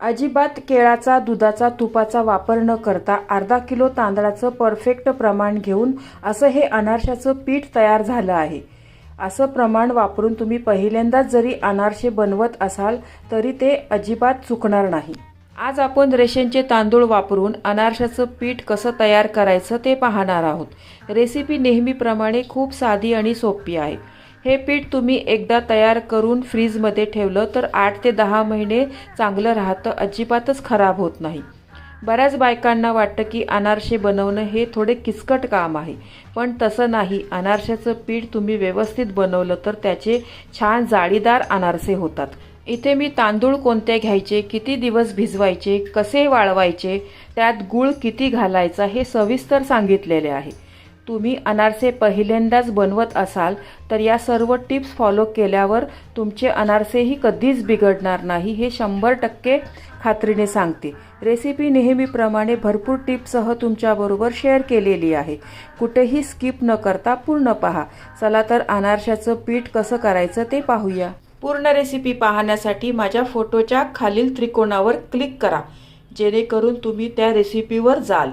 अजिबात केळाचा दुधाचा तुपाचा वापर न करता अर्धा किलो तांदळाचं परफेक्ट प्रमाण घेऊन असं हे अनारशाचं पीठ तयार झालं आहे. असं प्रमाण वापरून तुम्ही पहिल्यांदाच जरी अनारसे बनवत असाल तरी ते अजिबात चुकणार नाही. आज आपण रेशनचे तांदूळ वापरून अनारशाचं पीठ कसं तयार करायचं ते पाहणार आहोत. रेसिपी नेहमीप्रमाणे खूप साधी आणि सोपी आहे. हे पीठ तुम्ही एकदा तयार करून फ्रीजमध्ये ठेवलं तर आठ ते दहा महिने चांगलं राहतं अजिबातच खराब होत नाही. बऱ्याच बायकांना वाटतं की अनारसे बनवणं हे थोडे किचकट काम आहे. पण तसं नाही. अनारशाचं पीठ तुम्ही व्यवस्थित बनवलं तर त्याचे छान जाळीदार अनारसे होतात. इथे मी तांदूळ कोणते घ्यायचे किती दिवस भिजवायचे कसे वाळवायचे त्यात गूळ किती घालायचा हे सविस्तर सांगितलेले आहे. तुम्ही अनारसे पहिल्यांदाच बनवत असाल तर या सर्व टिप्स फॉलो केल्यावर तुमचे अनारसेही कधीच बिघडणार नाही हे शंभर टक्के खात्रीने सांगते. रेसिपी नेहमीप्रमाणे भरपूर टिप्ससह तुमच्याबरोबर शेअर केलेली आहे. कुठेही स्किप न करता पूर्ण पहा. चला तर अनारशाचं पीठ कसं करायचं ते पाहूया. पूर्ण रेसिपी पाहण्यासाठी माझ्या फोटोच्या खालील त्रिकोणावर क्लिक करा. जेणेकरून तुम्ही त्या रेसिपीवर जाल.